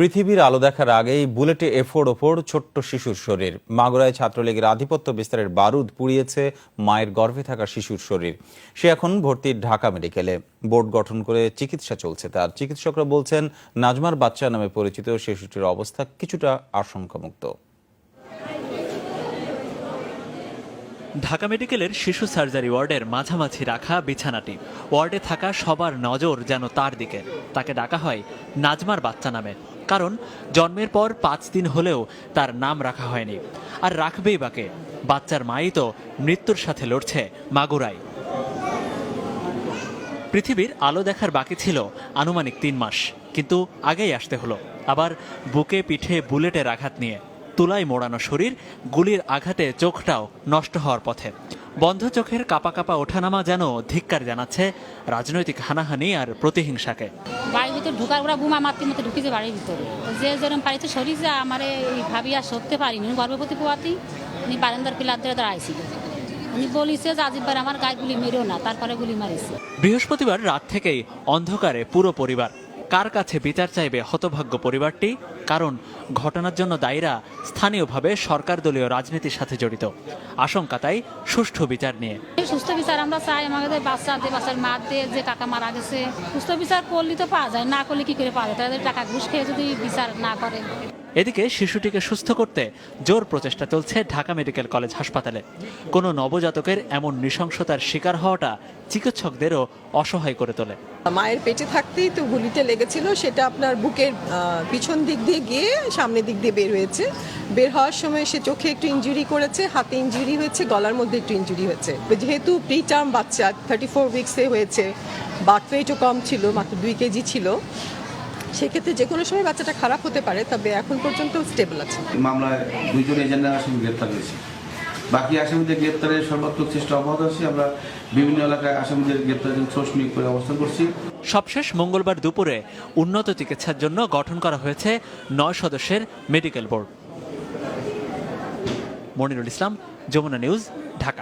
পৃথিবীর আলো দেখার আগেই বুলেটে এফোর ওপর ছোট্ট শিশুর শরীর। মাগুরায় ছাত্রলীগের আধিপত্য বিস্তারের বারুদ পুড়িয়েছে মায়ের গর্ভে থাকা শিশুর শরীর। সে এখন ভর্তি ঢাকা মেডিকেলে। বোর্ড গঠন করে চিকিৎসা চলছে তার। চিকিৎসকরা বলছেন, নাজমার বাচ্চা নামে পরিচিত শিশুটির অবস্থা কিছুটা আশঙ্কামুক্ত। ঢাকা মেডিকেলের শিশু সার্জারি ওয়ার্ডের মাঝামাঝি রাখা বিছানাটি। ওয়ার্ডে থাকা সবার নজর যেন তার দিকে। তাকে ডাকা হয়, নাজমার বাচ্চা নামে। কারণ জন্মের পর পাঁচ দিন হলেও তার নাম রাখা হয়নি। আর রাখবেই বাকে। বাচ্চার মাই তো মৃত্যুর সাথে লড়ছে মাগুরাই। পৃথিবীর আলো দেখার বাকি ছিল আনুমানিক তিন মাস। কিন্তু আগেই আসতে হলো। আবার বুকে পিঠে বুলেটের আঘাত নিয়ে। তুলায় মোড়ানো শরীর, গুলির আঘাতে চোখটাও নষ্ট হওয়ার পথে। বন্ধ চোখের কাপা কাপা ওঠানামা যেন ধিক্কার জানাচ্ছে রাজনৈতিক হানাহানি আর প্রতিহিংসাকে। ভিতরে ঢুকার ওরা বোমা মাতৃ মতো ঢুকেছে বাড়ির ভিতরে। যে যেরকম পারিতে সরি যা, আমার এই ভাবি আর সরতে পারিনি। গর্ভবতী পোয়াতেই উনি বারান্দার পিলার ধরে দাঁড়াইছিল। উনি বলিছে, যে আজিবার আমার গায়ে গুলি মেরেও না, তারপরে গুলি মারিছে। বৃহস্পতিবার রাত থেকেই অন্ধকারে পুরো পরিবার। কার কাছে বিচার চাইবে হতভাগ্য পরিবারটি? কারণ ঘটনার জন্য দায়ীরা স্থানীয়ভাবে সরকার দলীয় রাজনীতির সাথে জড়িত। আশঙ্কা তাই সুষ্ঠু বিচার নিয়ে। সুস্থ বিচার আমরা চাই আমাদের বাচ্চা দিয়ে বাচ্চার মা দিয়ে যে টাকা মারা গেছে সুস্থ বিচার করলে তো পাওয়া যায়, না করলে কি করে পাওয়া যায়? তাদের টাকা ঘুষ খেয়ে যদি বিচার না করে। এদিকে শিশুটিকে সুস্থ করতে জোর প্রচেষ্টা চলছে ঢাকা মেডিকেল কলেজ হাসপাতালে। কোনো নবজাতকের এমন নৃশংসতার শিকার হওয়াটা চিকিৎসকদেরও অসহায় করে তোলে। মায়ের পেটে থাকতেই তো গুলিটা লেগেছিল, সেটা আপনার বুকের পিছন দিক দিয়ে গিয়ে সামনের দিক দিয়ে বের হয়েছে। বের হওয়ার সময় সে চোখে একটু ইনজুরি করেছে, হাতে ইঞ্জুরি হয়েছে, গলার মধ্যে একটু ইঞ্জুরি হয়েছে। যেহেতু প্রি টার্ম বাচ্চা থার্টি ফোর উইক্সে হয়েছে বার্থ ওয়েটও কম ছিল, মাত্র দুই কেজি ছিল। সেক্ষেত্রে যে কোনো সময় বাচ্চাটা খারাপ হতে পারে তবে এখন পর্যন্ত স্টেবল আছে। মামলায় দুইজন এজেন্ডা আসামি গ্রেপ্তার হয়েছে। বাকি আসামিদের গ্রেপ্তারের সর্বাত্মক চেষ্টা অব্যাহত আছে। আমরা বিভিন্ন এলাকায় আসামিদের গ্রেপ্তারের জন্য সোর্স নিয়োগ করে অবস্থান করছি। সবশেষ মঙ্গলবার দুপুরে উন্নত চিকিৎসার জন্য গঠন করা হয়েছে নয় সদস্যের medical board Monirul Islam Jamuna news Dhaka.